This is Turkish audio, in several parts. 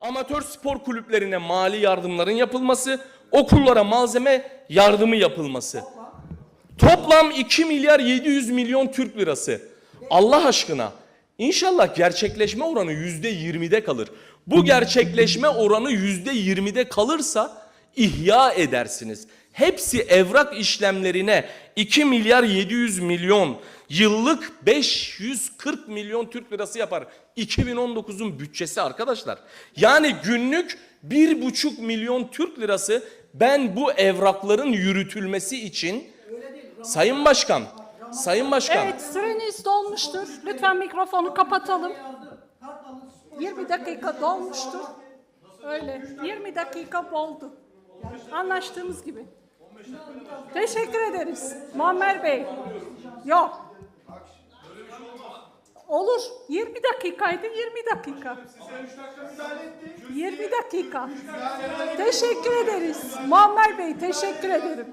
Amatör spor kulüplerine mali yardımların yapılması, okullara malzeme yardımı yapılması. Toplam 2 milyar 700 milyon Türk lirası. Allah aşkına inşallah gerçekleşme oranı %20'de kalır. Bu gerçekleşme oranı %20'de kalırsa ihya edersiniz. Hepsi evrak işlemlerine 2 milyar 700 milyon yıllık 540 milyon Türk lirası yapar. 2019'un bütçesi arkadaşlar. Yani günlük 1,5 milyon Türk lirası ben bu evrakların yürütülmesi için Sayın Başkan, Sayın Başkan. Evet süreniz dolmuştur. Lütfen mikrofonu kapatalım. 20 dakika dolmuştur. Öyle 20 dakika oldu. Anlaştığımız gibi. Teşekkür ederiz. Muammer Bey. Yok. Olur. 20 dakikaydı 20 dakika. 20 dakika. Teşekkür ederiz. Muammer Bey teşekkür ederim.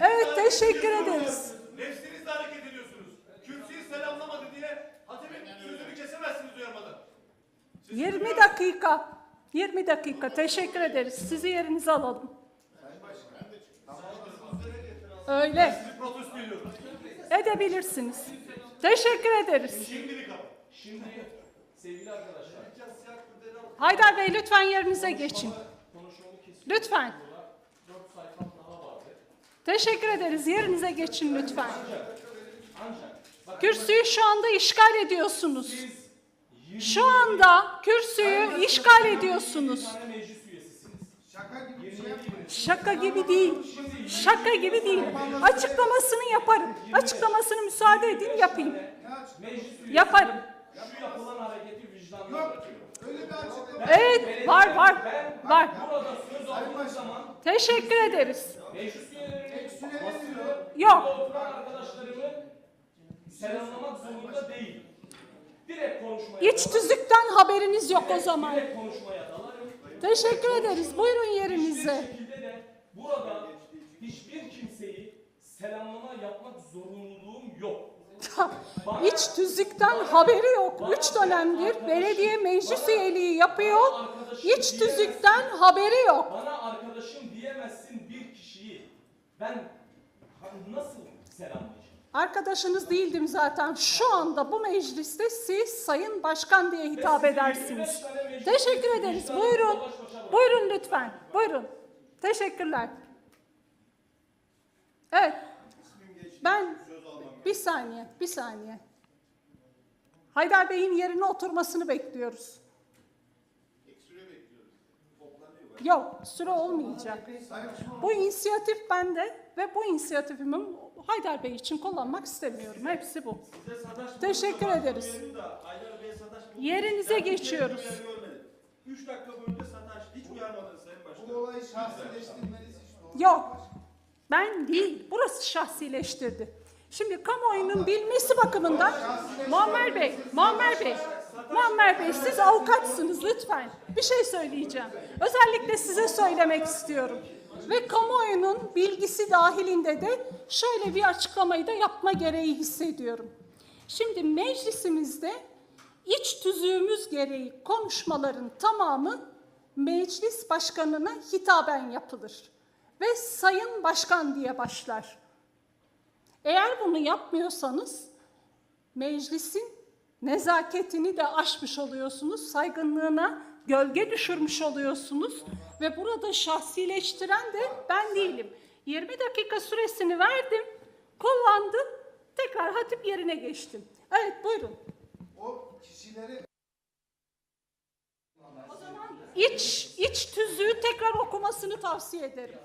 Evet teşekkür ederiz. 20 dakika. 20 dakika. Teşekkür ederiz. Sizi yerinize alalım. Öyle. Edebilirsiniz. Teşekkür ederiz. Haydar Bey lütfen yerinize geçin. Lütfen. Teşekkür ederiz. Yerinize geçin lütfen. Kürsüyü şu anda işgal ediyorsunuz. Şu anda kürsüyü işgal ediyorsunuz. Şaka gibi değil. Şaka gibi değil. Açıklamasını yaparım. Açıklamasını müsaade edin yapayım. Yaparım. Şu yapılan hareketi vicdanla. Evet var var var. Teşekkür ederiz. Yok. İç tüzükten haberiniz yok o zaman. direkt konuşmaya dalarım. Teşekkür ederiz. Buyurun yerinize. şekilde de burada hiçbir kimseyi selamlama yapmak zorunluluğum yok. İç tüzükten haberi yok. Üç dönemdir belediye meclis üyeliği yapıyor. İç tüzükten haberi yok. Bana arkadaşım diyemezsin bir kişiyi ben nasıl selamlayacağım? Arkadaşınız değildim zaten. Şu anda bu mecliste siz Sayın Başkan diye hitap edersiniz. Teşekkür ederiz. Buyurun. Buyurun lütfen. Buyurun. Teşekkürler. Evet. Ben bir saniye, bir saniye. Haydar Bey'in yerine oturmasını bekliyoruz. Yok, süre olmayacak. Bu inisiyatif bende ve bu inisiyatifimi Haydar Bey için kullanmak istemiyorum. Hepsi bu. Teşekkür ederiz. Yerinize geçiyoruz. 3 dakika boyunca sataş. Hiç uyarmadınız Sayın Başkan. Bu olayı şahsileştirmeniz işte. Yok. Ben değil. Burası şahsileştirdi. Şimdi kamuoyunun bilmesi bakımından Muammer Bey, Muammer Bey, Muammer Bey siz avukatsınız lütfen. Bir şey söyleyeceğim. Özellikle size söylemek istiyorum. Ve kamuoyunun bilgisi dahilinde de şöyle bir açıklamayı da yapma gereği hissediyorum. Şimdi meclisimizde iç tüzüğümüz gereği konuşmaların tamamı meclis başkanına hitaben yapılır ve sayın başkan diye başlar. Eğer bunu yapmıyorsanız meclisin nezaketini de aşmış oluyorsunuz, saygınlığına gölge düşürmüş oluyorsunuz ve burada şahsileştiren de ben değilim. 20 dakika süresini verdim, kullandım, tekrar hatip yerine geçtim. Evet buyurun. O kişileri İç, iç tüzüğü tekrar okumasını tavsiye ederim.